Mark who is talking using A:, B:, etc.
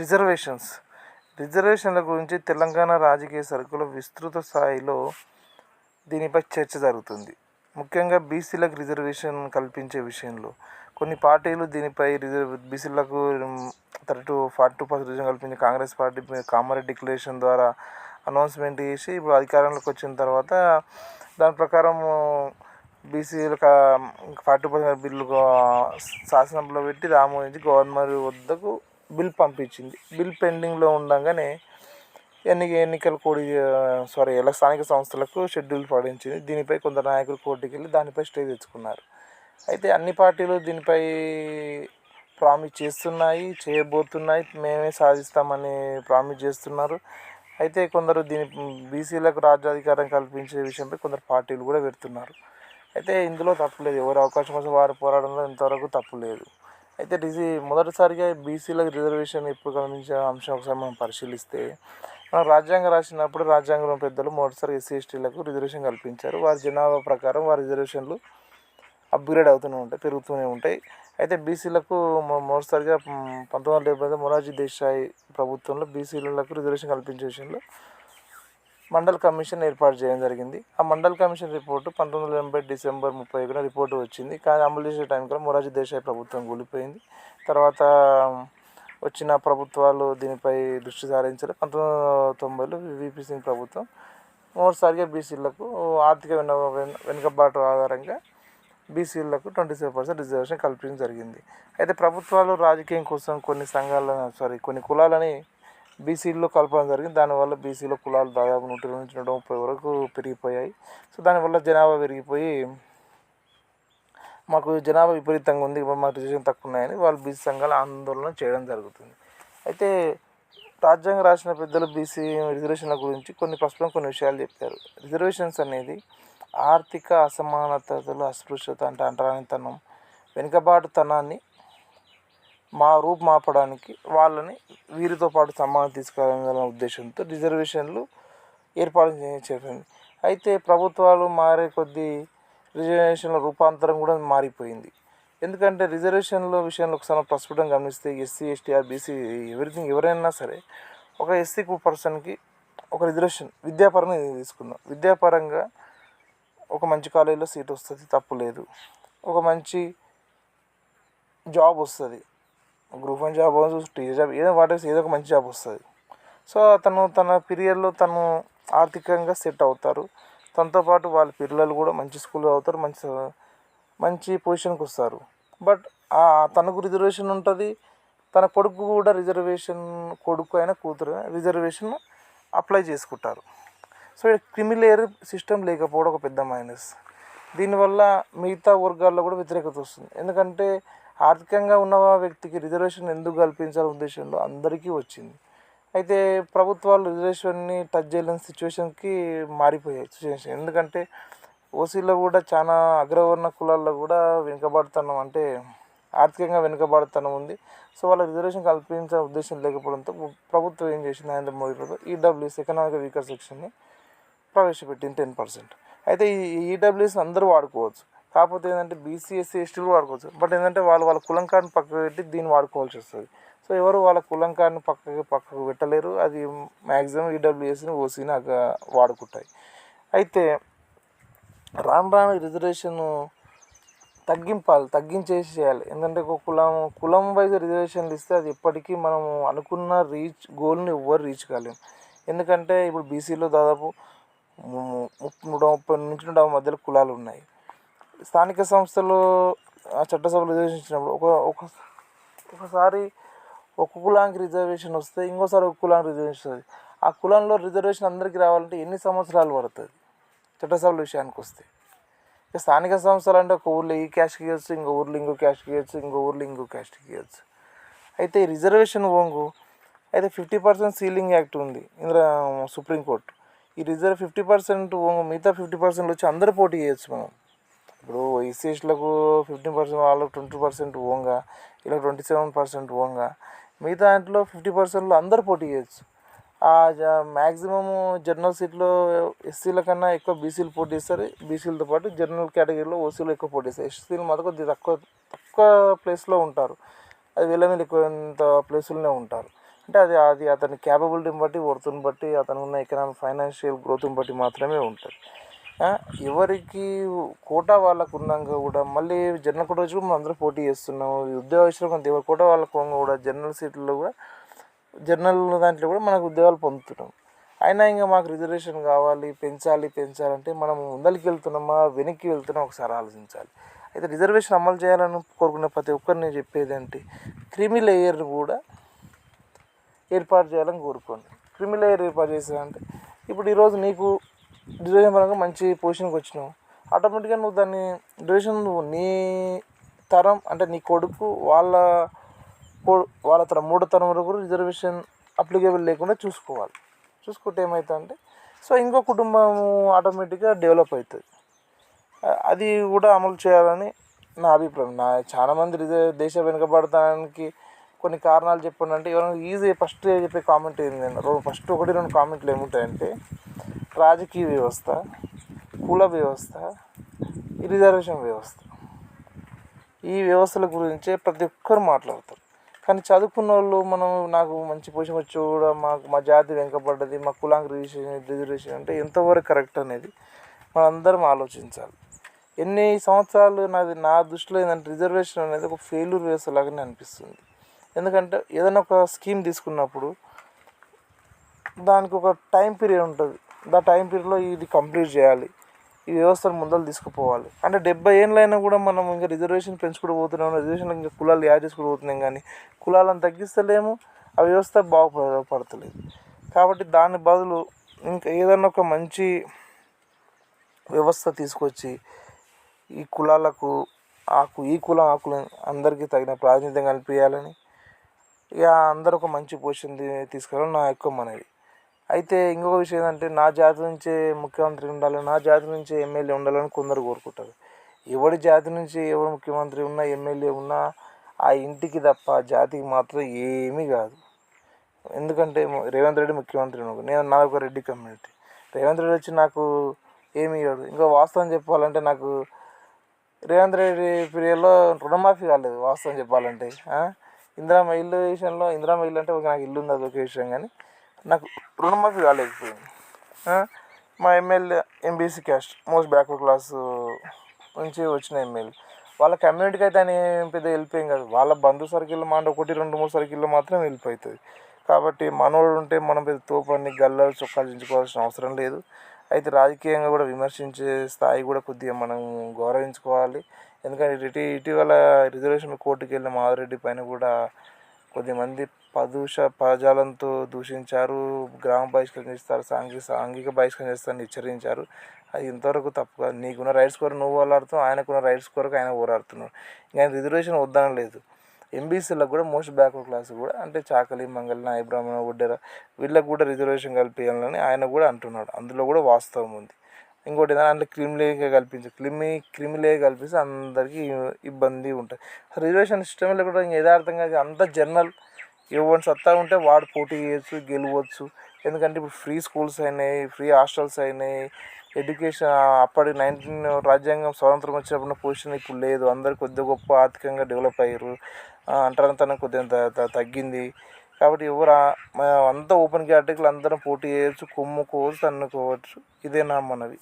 A: Reservations. రిజర్వేషన్ల గురించి తెలంగాణ రాజకీయ సరుకుల విస్తృత స్థాయిలో దీనిపై చర్చ జరుగుతుంది. ముఖ్యంగా బీసీలకు రిజర్వేషన్ కల్పించే విషయంలో. కొన్ని పార్టీలు దీనిపై రిజర్వ్ బీసీలకు thirty two forty two percent కల్పించి కాంగ్రెస్ పార్టీ కామారెడ్డి డిక్లరేషన్ ద్వారా అనౌన్స్మెంట్ చేసి ఇప్పుడు అధికారంలోకి వచ్చిన తర్వాత దాని ప్రకారం బీసీలకు ఫార్టీ పర్సెంట్ బిల్లు శాసనంలో పెట్టి ఆమోదించి గవర్నర్ వద్దకు బిల్ పంపించింది. బిల్ పెండింగ్లో ఉండగానే ఎన్ని ఎన్నికల కోడి సారీ ఎలా స్థానిక సంస్థలకు షెడ్యూల్ పాటించింది. దీనిపై కొందరు నాయకులు కోర్టుకి వెళ్ళి దానిపై స్టే తెచ్చుకున్నారు. అయితే అన్ని పార్టీలు దీనిపై ప్రామిస్ చేస్తున్నాయి చేయబోతున్నాయి. మేమే సాధిస్తామని ప్రామిస్ చేస్తున్నారు. అయితే కొందరు దీని బీసీలకు రాజ్యాధికారం కల్పించే విషయంపై కొందరు పార్టీలు కూడా పెడుతున్నారు. అయితే ఇందులో తప్పు లేదు. ఎవరు అవకాశం కోసం వారు పోరాడంలో ఇంతవరకు తప్పు లేదు. అయితే డిజీ మొదటిసారిగా బీసీలకు రిజర్వేషన్ ఎప్పుడు గమనించే అంశం ఒకసారి మనం పరిశీలిస్తే మనం రాజ్యాంగం రాసినప్పుడు రాజ్యాంగం పెద్దలు మొదటిసారి ఎస్సీ ఎస్టీలకు రిజర్వేషన్ కల్పించారు. వారి జనాభా ప్రకారం వారి రిజర్వేషన్లు అప్గ్రేడ్ అవుతూనే ఉంటాయి పెరుగుతూనే ఉంటాయి. అయితే బీసీలకు మొదటిసారిగా పంతొమ్మిది వందల డెబ్బై మొరార్జీ దేశాయ్ ప్రభుత్వంలో బీసీలకు రిజర్వేషన్ కల్పించే విషయంలో మండల్ కమిషన్ ఏర్పాటు చేయడం జరిగింది. ఆ మండల్ కమిషన్ రిపోర్టు పంతొమ్మిది వందల ఎనభై డిసెంబర్ ముప్పై ఒకటిన రిపోర్టు వచ్చింది. కానీ అమలు చేసే టైం కూడా మొరార్జీ దేశాయ్ ప్రభుత్వం కూలిపోయింది. తర్వాత వచ్చిన ప్రభుత్వాలు దీనిపై దృష్టి సారించారు పంతొమ్మిది వందల తొంభైలో విపి సింగ్ ప్రభుత్వం మూడుసారిగా బీసీలకు ఆర్థిక వెన వెనుకబాటు ఆధారంగా బీసీలకు ట్వంటీ సెవెన్ పర్సెంట్ రిజర్వేషన్ కల్పించడం జరిగింది. అయితే ప్రభుత్వాలు రాజకీయం కోసం కొన్ని సంఘాలను సారీ కొన్ని కులాలని బీసీలో కలపడం జరిగింది. దానివల్ల బీసీలో కులాలు దాదాపు నూట ఇరవై నుంచి నూట ముప్పై వరకు పెరిగిపోయాయి. సో దానివల్ల జనాభా పెరిగిపోయి మాకు జనాభా విపరీతంగా ఉంది. మాకు రిజర్వేషన్ తక్కువ ఉన్నాయని వాళ్ళు బీసీ సంఘాలు ఆందోళన చేయడం జరుగుతుంది. అయితే రాజ్యాంగం రాసిన పెద్దలు బీసీ రిజర్వేషన్ల గురించి కొన్ని ప్రశ్నలు కొన్ని విషయాలు చెప్పారు. రిజర్వేషన్స్ అనేది ఆర్థిక అసమానతలు అస్పృశ్యత అంటే అంటరానితనం వెనుకబాటుతనాన్ని మా రూపు మాపడానికి వాళ్ళని వీరితో పాటు సమానం తీసుకురాగల ఉద్దేశంతో రిజర్వేషన్లు ఏర్పాటు చేసింది అయితే ప్రభుత్వాలు మారే కొద్దీ రిజర్వేషన్ల రూపాంతరం కూడా మారిపోయింది. ఎందుకంటే రిజర్వేషన్ల విషయంలో ఒకసారి ప్రస్ఫుటం గమనిస్తే SC ST or BC everything ఎవరైనా సరే ఒక ఎస్సీ పర్సన్కి ఒక రిజర్వేషన్ విద్యాపరంగా తీసుకుందాం విద్యాపరంగా ఒక మంచి కాలేజీలో సీట్ వస్తుంది తప్పు లేదు. ఒక మంచి జాబ్ వస్తుంది. Group one job teacher job ఏదో వాటి ఏదో ఒక మంచి జాబ్ వస్తుంది. సో అతను తన పీరియడ్లో తను ఆర్థికంగా సెట్ అవుతారు. తనతో పాటు వాళ్ళ పిల్లలు కూడా మంచి స్కూల్లో అవుతారు మంచి మంచి పొజిషన్కి వస్తారు. బట్ తనకు రిజర్వేషన్ ఉంటుంది తన కొడుకు కూడా రిజర్వేషన్ కొడుకు అయినా కూతురు రిజర్వేషన్ అప్లై చేసుకుంటారు. సో క్రిమిలేయర్ సిస్టమ్ లేకపోవడం ఒక పెద్ద మైనస్ దీనివల్ల మిగతా వర్గాల్లో కూడా వ్యతిరేకత వస్తుంది. ఎందుకంటే ఆర్థికంగా ఉన్న వ్యక్తికి రిజర్వేషన్ ఎందుకు కల్పించాలనే ఉద్దేశంలో అందరికీ వచ్చింది. అయితే ప్రభుత్వాలు రిజర్వేషన్ని టచ్ చేయలేని సిచ్యువేషన్కి మారిపోయాయి సిచ్యువేషన్ ఎందుకంటే ఓసీలో కూడా చాలా అగ్రవర్ణ కులాల్లో కూడా వెనుకబడుతున్నాం. అంటే ఆర్థికంగా వెనుకబడుతనం ఉంది. సో వాళ్ళ రిజర్వేషన్ కల్పించే ఉద్దేశం లేకపోవడంతో ప్రభుత్వం ఏం చేసింది? నరేంద్ర మోడీ ప్రభుత్వం ఈడబ్ల్యూఎస్ ఎకనామిక్ వీకర్ సెక్షన్ని ప్రవేశపెట్టింది. టెన్ పర్సెంట్ అయితే ఈ ఈడబ్ల్యూఎస్ అందరూ వాడుకోవచ్చు. కాకపోతే ఏంటంటే బీసీ ఎస్సీ ఎస్టీలు వాడుకోవచ్చు. బట్ ఏంటంటే వాళ్ళు వాళ్ళ కులం కార్డుని పక్కకు పెట్టి దీన్ని వాడుకోవాల్సి వస్తుంది. సో ఎవరు వాళ్ళ కులం కార్డుని పక్కకు పక్కకు పెట్టలేరు. అది మ్యాక్సిమం ఈడబ్ల్యూఎస్ని ఓసీని వాడుకుంటాయి. అయితే రాను రాను రిజర్వేషన్ తగ్గింపాలి తగ్గించేసి చేయాలి ఎందుకంటే ఒక కులం కులం వైజ్ రిజర్వేషన్లు ఇస్తే అది ఎప్పటికీ మనము అనుకున్న రీచ్ గోల్ని ఎవ్వరు రీచ్ కాలేము. ఎందుకంటే ఇప్పుడు బీసీలో దాదాపు నూట ముప్పై నుంచి నూట మధ్యలో కులాలు ఉన్నాయి. స్థానిక సంస్థలు చట్టసభలు రిజర్వేషన్ ఒక ఒక ఒకసారి ఒక కులానికి రిజర్వేషన్ వస్తే ఇంకోసారి ఒక కులానికి రిజర్వేషన్ వస్తుంది. ఆ కులంలో రిజర్వేషన్ అందరికీ రావాలంటే ఎన్ని సంవత్సరాలు పడుతుంది? చట్టసభల విషయానికి వస్తే. ఇక స్థానిక సంస్థలు అంటే ఒక ఊర్లో ఈ క్యాస్ట్కి ఇవ్వచ్చు ఇంకో ఊర్లో ఇంకో క్యాస్ట్కి ఇవ్వచ్చు ఇంకో ఊర్లో ఇంకో క్యాస్ట్కి ఇవ్వచ్చు. అయితే ఈ రిజర్వేషన్ ఓంగు అయితే ఫిఫ్టీ పర్సెంట్ సీలింగ్ యాక్ట్ ఉంది ఇందులో సుప్రీంకోర్టు. ఈ రిజర్వ్ ఫిఫ్టీ పర్సెంట్ మిగతా ఫిఫ్టీ పర్సెంట్ వచ్చి అందరూ పోటీ చేయొచ్చు మనం. ఇప్పుడు ఎస్సీస్లకు ఫిఫ్టీన్ పర్సెంట్ వాళ్ళకి ట్వంటీ పర్సెంట్ ఓంగా ఇలా ట్వంటీ సెవెన్ పర్సెంట్ ఓంగా మిగతా దాంట్లో ఫిఫ్టీ పర్సెంట్లో అందరు పోటీ చేయొచ్చు. మ్యాక్సిమము జనరల్ సీట్లో ఎస్సీల కన్నా ఎక్కువ బీసీలు పోటీ చేస్తారు. బీసీలతో పాటు జనరల్ కేటగిరీలో ఓసీలు ఎక్కువ పోటీ చేస్తారు. ఎస్సీలు మాత్రం కొద్దిగా తక్కువ తక్కువ ప్లేస్లో ఉంటారు. అది వీళ్ళ మీద ఎక్కువంత ప్లేసులోనే ఉంటారు. అంటే అది అది అతని క్యాపబిలిటీని బట్టి వర్త్ని బట్టి అతను ఉన్న ఎకనామిక్ ఫైనాన్షియల్ గ్రోత్ని బట్టి మాత్రమే ఉంటుంది. ఎవరికి కోటా వాళ్ళకు ఉన్నాక కూడా మళ్ళీ జనరల్ కోట వచ్చి కూడా మనం అందరూ పోటీ చేస్తున్నాం. ఉద్యోగ ఉద్యోగస్తులు కొంత ఎవరి కోటా వాళ్ళకు కూడా జనరల్ సీట్లలో కూడా జనరల్ దాంట్లో కూడా మనకు ఉద్యోగాలు పొందుతున్నాం. అయినా ఇంకా మాకు రిజర్వేషన్ కావాలి పెంచాలి పెంచాలంటే మనం ముందరికి వెళ్తున్నామా వెనక్కి వెళ్తున్నామా ఒకసారి ఆలోచించాలి. అయితే రిజర్వేషన్ అమలు చేయాలని కోరుకునే ప్రతి ఒక్కరిని చెప్పేది అంటే క్రిమిలేయర్ కూడా ఏర్పాటు చేయాలని కోరుకోండి. క్రిమి లేయర్ ఏర్పాటు చేసారంటే ఇప్పుడు ఈరోజు నీకు డ్యూరేషన్ పరంగా మంచి పొజిషన్కి వచ్చినావు. ఆటోమేటిక్గా నువ్వు దాన్ని డ్యూరేషన్ నువ్వు నీ తరం అంటే నీ కొడుకు వాళ్ళ వాళ్ళ తరం మూడో తరం వరకు రిజర్వేషన్ అప్లికేబుల్ లేకుండా చూసుకోవాలి. చూసుకుంటే ఏమవుతుందంటే సో ఇంకో కుటుంబం ఆటోమేటిక్గా డెవలప్ అవుతుంది. అది కూడా అమలు చేయాలని నా అభిప్రాయం. నా చాలామంది దేశ వెనుకబడటానికి కొన్ని కారణాలు చెప్పండి అంటే ఎవరైనా ఈజీ ఫస్ట్ చెప్పే కామెంట్ ఏంటంటే ఫస్ట్ ఒకటి రెండు కామెంట్లు ఏముంటాయంటే రాజకీయ వ్యవస్థ కుల వ్యవస్థ రిజర్వేషన్ వ్యవస్థ. ఈ వ్యవస్థల గురించే ప్రతి ఒక్కరు మాట్లాడతారు. కానీ చదువుకున్న వాళ్ళు మనం నాకు మంచి పొజిషన్ వచ్చి కూడా మాకు మా జాతి వెంకబడ్డది మా కులాంకి రిజర్వేషన్ రిజర్వేషన్ అంటే ఎంతవరకు కరెక్ట్ అనేది మనందరం ఆలోచించాలి. ఎన్ని సంవత్సరాలు నాది నా దృష్టిలో ఏంటంటే రిజర్వేషన్ అనేది ఒక ఫెయిల్యూర్ వ్యవస్థ లాగానే అనిపిస్తుంది. ఎందుకంటే ఏదైనా ఒక స్కీమ్ తీసుకున్నప్పుడు దానికి ఒక టైం పీరియడ్ ఉంటుంది. దా టైం పీరియడ్లో ఇది కంప్లీట్ చేయాలి. ఈ వ్యవస్థను ముందలు తీసుకుపోవాలి. అంటే డెబ్బై ఏళ్ళైనా కూడా మనం ఇంకా రిజర్వేషన్ పెంచుకుంటూ పోతున్నాం. రిజర్వేషన్ ఇంకా కులాలు యాడ్ చేసుకుంటూ పోతున్నాం కానీ కులాలను తగ్గిస్తలేము. ఆ వ్యవస్థ బాగుపడతలేదు కాబట్టి దాని బదులు ఇంకా ఏదైనా ఒక మంచి వ్యవస్థ తీసుకొచ్చి ఈ కులాలకు ఆకు ఈ కులం ఆకులు అందరికీ తగిన ప్రాతినిధ్యం కల్పించాలని ఇక అందరూ ఒక మంచి పొజిషన్ తీసుకురావాలని నా యొక్క మనవి. అయితే ఇంకొక విషయం ఏంటంటే నా జాతి నుంచే ముఖ్యమంత్రి ఉండాలి నా జాతి నుంచే ఎమ్మెల్యే ఉండాలని కొందరు కోరుకుంటారు. ఎవడి జాతి నుంచి ఎవరు ముఖ్యమంత్రి ఉన్నా ఎమ్మెల్యే ఉన్నా ఆ ఇంటికి తప్ప ఆ జాతికి మాత్రం ఏమీ కాదు. ఎందుకంటే రేవంత్ రెడ్డి ముఖ్యమంత్రి నేను నా ఒక రెడ్డి కమ్యూనిటీ. రేవంత్ రెడ్డి వచ్చి నాకు ఏమి ఇవ్వడు. ఇంకా వాస్తవం చెప్పాలంటే నాకు రేవంత్ రెడ్డి పీరియడ్లో రుణమాఫీ కాలేదు వాస్తవం చెప్పాలంటే. ఇందిరామ ఇల్లు విషయంలో ఇందిరామ ఇల్లు అంటే ఒక నాకు ఇల్లు ఉంది అదొక విషయం కానీ నాకు రుణమాఫీ కాలేకపోయింది మా MLA MBC caste most backward class నుంచి వచ్చిన ఎమ్మెల్యే వాళ్ళ కమ్యూనిటీకి అయితే ఆయన ఏం పెద్ద వెళ్ళిపోయింది కాదు. వాళ్ళ బంధు సర్కిల్ మాట ఒకటి రెండు మూడు సర్కిల్లో మాత్రం హెల్ప్ అవుతుంది కాబట్టి మనోడు ఉంటే మనం పెద్ద తోపని గల్లలు చొక్కాలు దించుకోవాల్సిన అవసరం లేదు. అయితే రాజకీయంగా కూడా విమర్శించే స్థాయి కూడా కొద్దిగా మనం గౌరవించుకోవాలి. ఎందుకంటే ఇటీ ఇటీవల రిజర్వేషన్ కోర్టుకు వెళ్ళిన మాధురెడ్డి పైన కూడా కొద్దిమంది పదూష పదజాలంతో దూషించారు గ్రామ బహిష్కరణ చేస్తారు సాంఘిక సాంఘిక బహిష్కరణ చేస్తారని హెచ్చరించారు. అది ఇంతవరకు తప్పు కాదు. నీకున్న రైట్స్ కొరకు నువ్వు పోరాడుతావు ఆయనకున్న రైట్స్ కొరకు ఆయన పోరాడుతున్నాడు ఇంకా ఆయన రిజర్వేషన్ వద్దనం లేదు. ఎంబీసీలకు కూడా మోస్ట్ బ్యాక్వర్డ్ క్లాస్ కూడా అంటే చాకలి మంగళ నాయ బ్రాహ్మణ ఒడ్డెర వీళ్ళకు కూడా రిజర్వేషన్ కల్పించాలని ఆయన కూడా అంటున్నాడు. అందులో కూడా వాస్తవం ఉంది. ఇంకోటి ఏంటంటే అందులో క్రిమిలేగా కల్పించు క్రిమి క్రిమిలే కల్పిస్తే అందరికీ ఇబ్బంది ఉంటుంది. రిజర్వేషన్ సిస్టంలో కూడా ఇంకా యథార్థంగా అంత జనరల్ ఎవరి సత్తా ఉంటే వాడు పోటీ చేయొచ్చు గెలవచ్చు. ఎందుకంటే ఇప్పుడు ఫ్రీ స్కూల్స్ అయినాయి ఫ్రీ హాస్టల్స్ అయినాయి. ఎడ్యుకేషన్ అప్పటి నైన్టీన్ రాజ్యాంగం స్వాతంత్రం వచ్చినప్పుడు పొజిషన్ ఇప్పుడు లేదు. అందరు కొద్ది గొప్ప ఆర్థికంగా డెవలప్ అయ్యారు. అంటరంతనం కొద్దిగా తగ్గింది. కాబట్టి ఎవరు అంతా ఓపెన్ కేటగిరీలు అందరం పోటీ చేయొచ్చు కొమ్ముకోవచ్చు తన్నుకోవచ్చు. ఇదే నా మనవి.